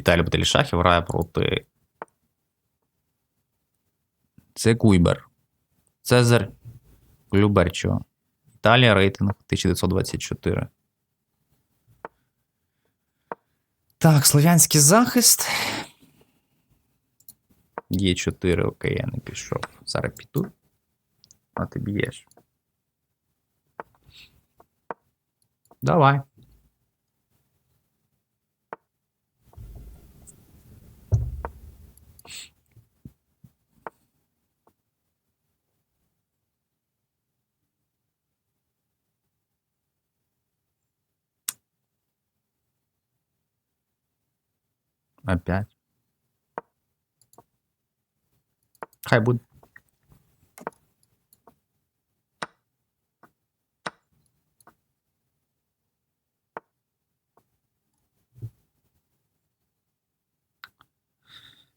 Віталій Баталішахів грає проти. Це Куйбер. Цезар Люберчо. Італія рейтинг 1924. Так, слов'янський захист. Є 4, окей, я не пішов. Зараз піду. А ти б'єш. Давай. Опять. Хай буде.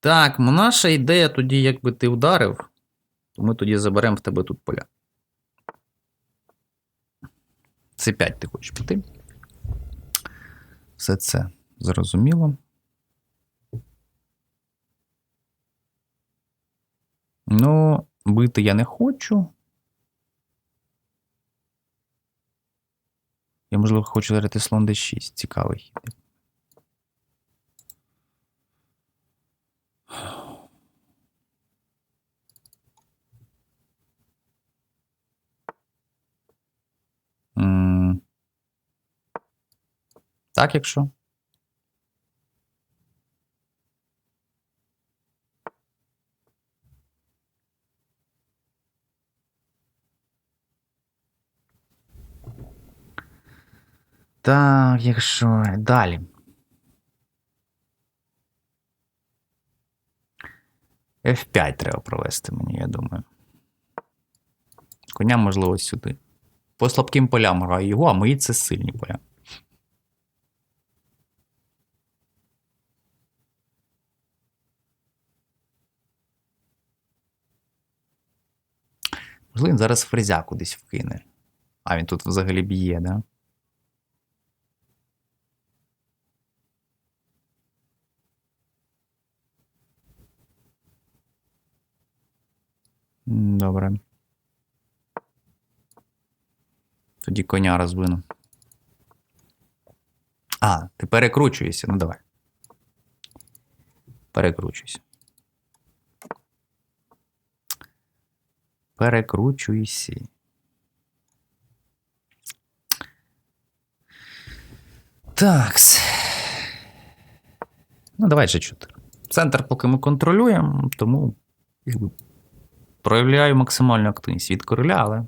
Так, наша ідея тоді, якби ти вдарив, то ми тоді заберемо в тебе тут поля. Це 5 ти хочеш піти. Все це зрозуміло. Ну, бити я не хочу. Я, можливо, хочу заряти слон d6. Цікавий хід. Так, якщо. Так, якщо. Далі. F5 треба провести мені, я думаю. Коня, можливо, сюди. По слабким полям граю його, а мої це сильні поля. Можливо, він зараз фрезя кудись вкине. А він тут взагалі б'є, да? Тоді коня розвину. А, ти перекручуєшся. Ну давай. Перекручуйся. Перекручуйся. Такс. Ну, давай же 4. Центр поки ми контролюємо, тому проявляю максимальну активність від короля, але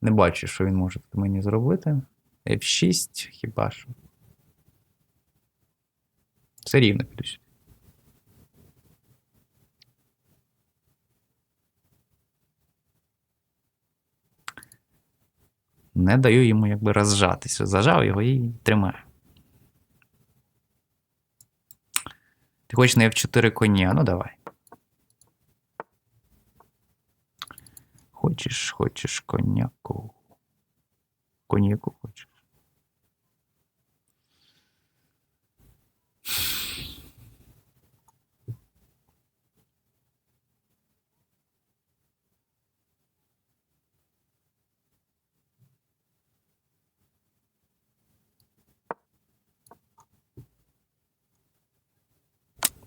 не бачу, що він може тут мені зробити. F6, хіба що. Все рівно піду. Не даю йому якби розжатися. Зажав його і тримаю. Ти хочеш на F4 коня? Ну давай. Хочеш, хочеш коняку. Коньяку хочеш.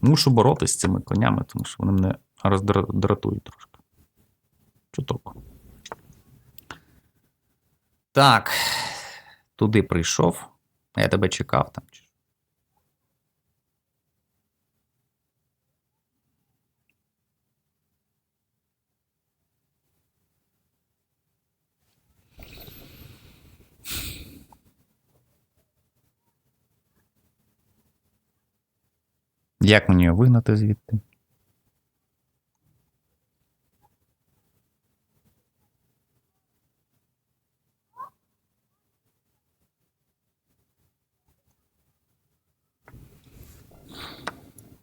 Мушу боротися з цими конями, тому що вони мене роздратують трошки. Чуток. Так. Туди прийшов. Я тебе чекав там. Як мені його вигнати звідти?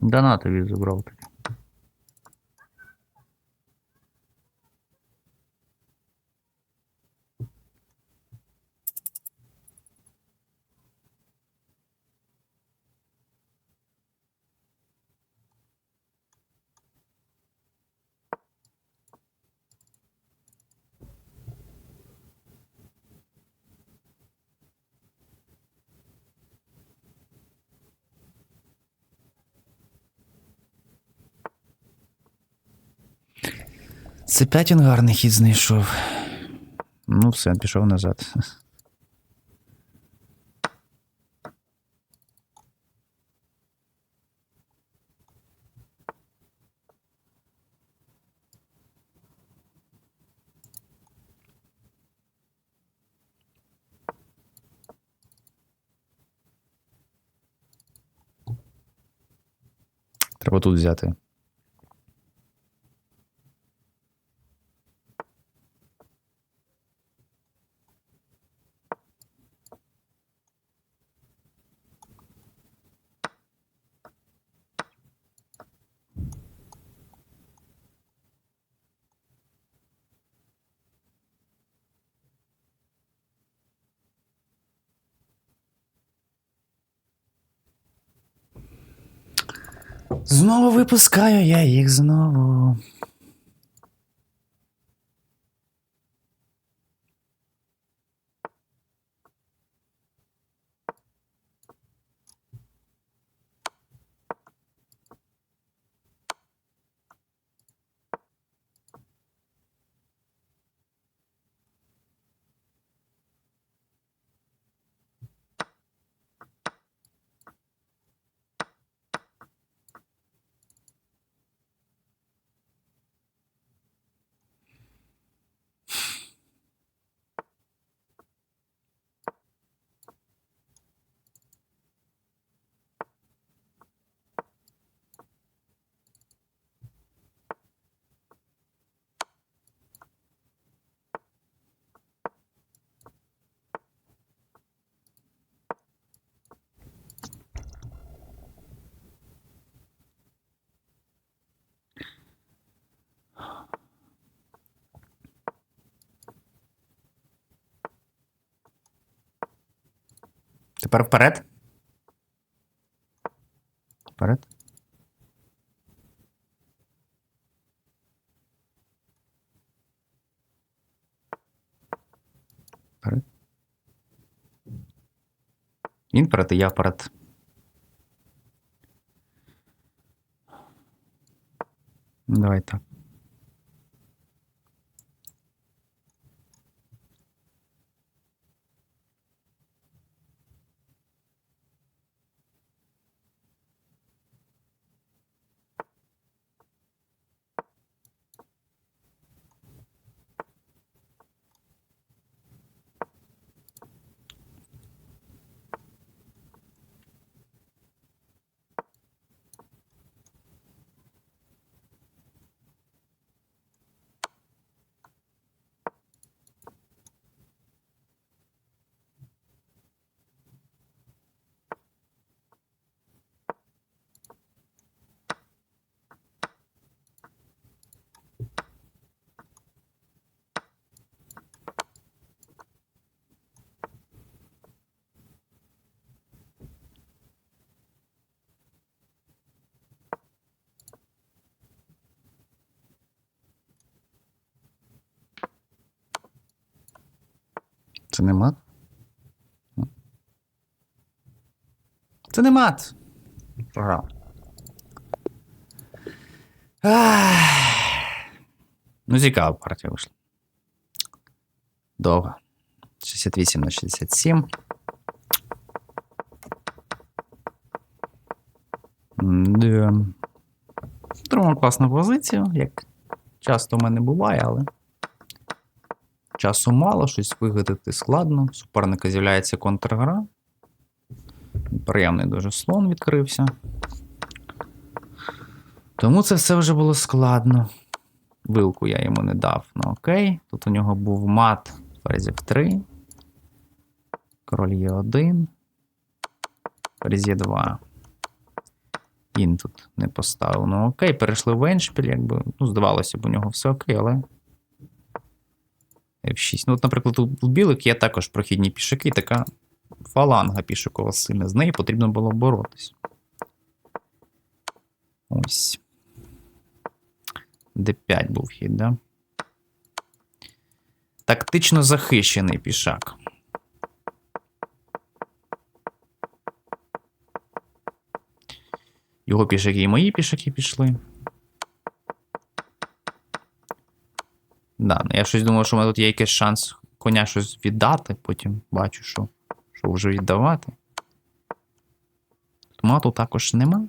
На забрав тоді. Це 5 він гарний хід знайшов. Ну, все, пішов назад. Треба тут взяти. Знову випускаю я їх знову. Тепер вперед. Вперед. Вперед. Він вперед, і я вперед. Давай так. Це не мат? Це не мат. Програв. Ну, цікава партія вийшла. Довго. 68 на 67. Да. Друга класна позиція, як часто в мене буває, але часу мало, щось вигадати складно. У Суперника з'являється контргра. Приємний дуже слон відкрився. Тому це все вже було складно. Вилку я йому не дав. Ну окей. Тут у нього був мат ферзь F3. Король Е1. Ферзь Е2. Він тут не поставив. Ну окей, перейшли в Еншпіль, якби. Ну, здавалося б, у нього все окей, але. F6. Ну, от, наприклад, у білих є також прохідні пішаки, така фаланга пішакова сильна. З нею потрібно було боротись. Ось. D5 був хід, да? Тактично захищений пішак. Його пішаки і мої пішаки пішли. Да, я щось думав, що у мене тут є якийсь шанс коня щось віддати, потім бачу, що, що вже віддавати. Томату також нема.